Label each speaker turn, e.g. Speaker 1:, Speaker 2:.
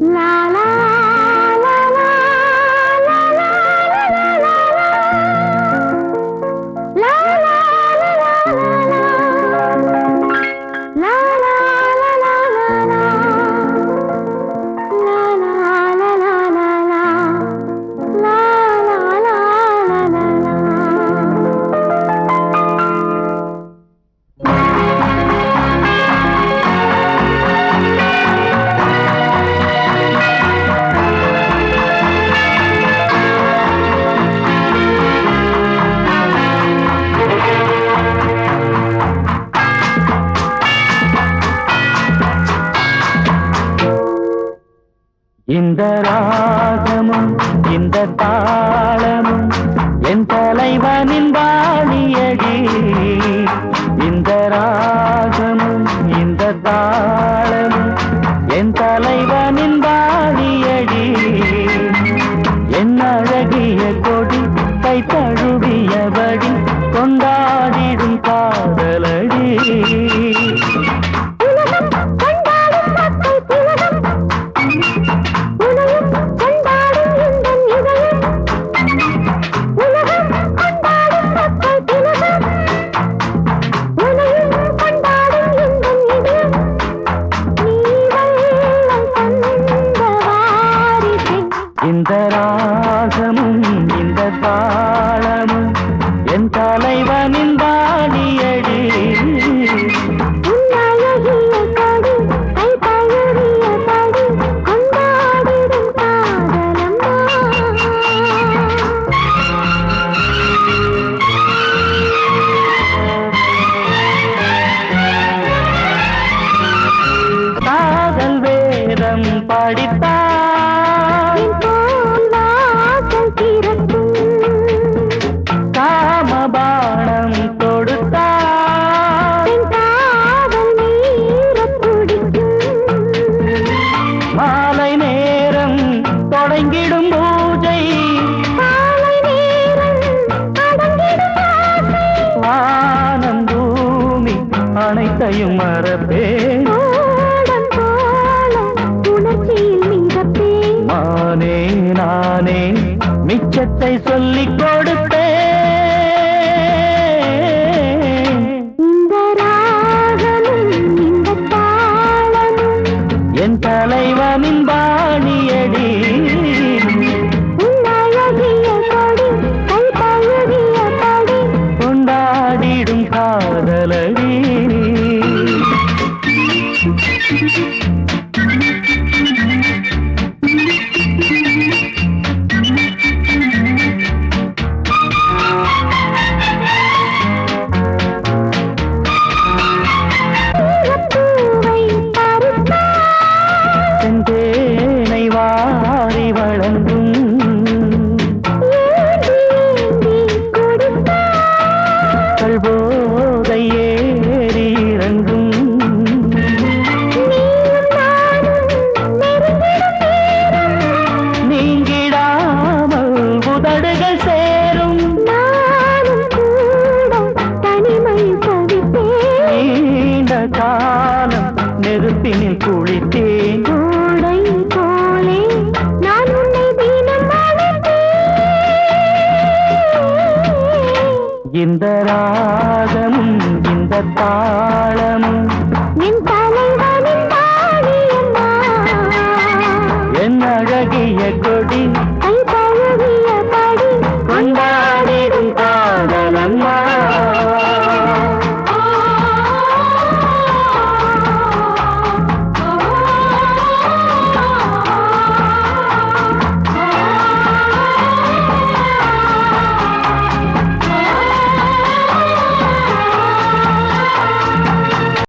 Speaker 1: La
Speaker 2: இந்த ராகமும் இந்த தாளமும் என் தலைவனின் வாழியடி இந்த ராகமும் இந்த தாளமும் என் தலைவனின் வாழியடி என் அழகிய கொடி கை தழுவியபடி கொண்டாடிடும் காதலடி. இந்த ராசமும் இந்த தா யாரையும் மறப்பேன் நானே நானே மிச்சத்தை சொல்லிக்
Speaker 1: கொடுப்பேன்
Speaker 2: என் தலைவனின் பாணியடி கொண்டாடிடும் காதலடி. ராகமும் இந்த தாளமும்.
Speaker 1: என் தலைவனின்
Speaker 2: என் அழகிய